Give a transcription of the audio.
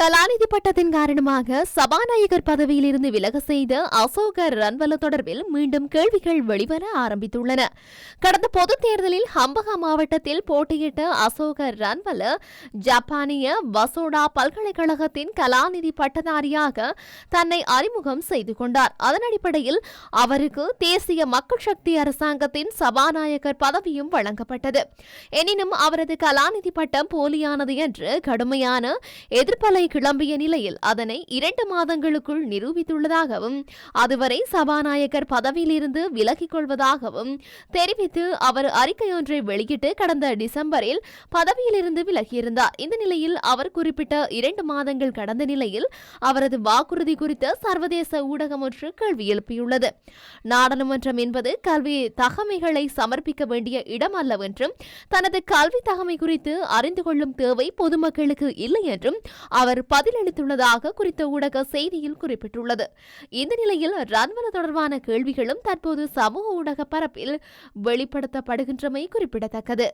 கலாநிதி பட்டத்தின் காரணமாக சபாநாயகர் பதவியில் இருந்து விலக செய்த அசோக ரன்வல தொடர்பில் மீண்டும் கேள்விகள் வெளிவர ஆரம்பித்துள்ளன. கடந்த பொதுத் தேர்தலில் ஹம்பகா மாவட்டத்தில் போட்டியிட்ட அசோக ரன்வல ஜப்பானிய வசோடா பல்கலைக்கழகத்தின் கலாநிதி பட்டதாரியாக தன்னை அறிமுகம் செய்து கொண்டார். அதன் அடிப்படையில் அவருக்கு தேசிய மக்கள் சக்தி அரசாங்கத்தின் சபாநாயகர் பதவியும் வழங்கப்பட்டது. எனினும் அவரது கலாநிதி பட்டம் போலியானது என்று கடுமையான எதிர்ப்பலை கிளம்பிய நிலையில் அதனை இரண்டு மாதங்களுக்குள் நிரூபித்துள்ளதாகவும் அதுவரை சபாநாயகர் பதவியிலிருந்து விலகிக் கொள்வதாகவும் தெரிவித்து அவர் அறிக்கையொன்றை வெளியிட்டு கடந்த டிசம்பரில் பதவியிலிருந்து விலகியிருந்தார். இந்த நிலையில் அவர் குறிப்பிட்ட இரண்டு மாதங்கள் கடந்த நிலையில் அவரது வாக்குறுதி குறித்து சர்வதேச ஊடகம் ஒன்று கேள்வி எழுப்பியுள்ளது. நாடாளுமன்றம் என்பது கல்வி தகமைகளை சமர்ப்பிக்க வேண்டிய இடம் அல்லவென்றும் தனது கல்வி தகமை குறித்து அறிந்து கொள்ளும் தேவை பொதுமக்களுக்கு இல்லை என்றும் அவர் பதிலளித்துள்ளதாக குறித்த ஊடக செய்தியில் குறிப்பிட்டுள்ளது. இந்த நிலையில் ரன்வல தொடர்பான கேள்விகளும் தற்போது சமூக ஊடக பரப்பில் வெளிப்படுத்தப்படுகின்றமை குறிப்பிடத்தக்கது.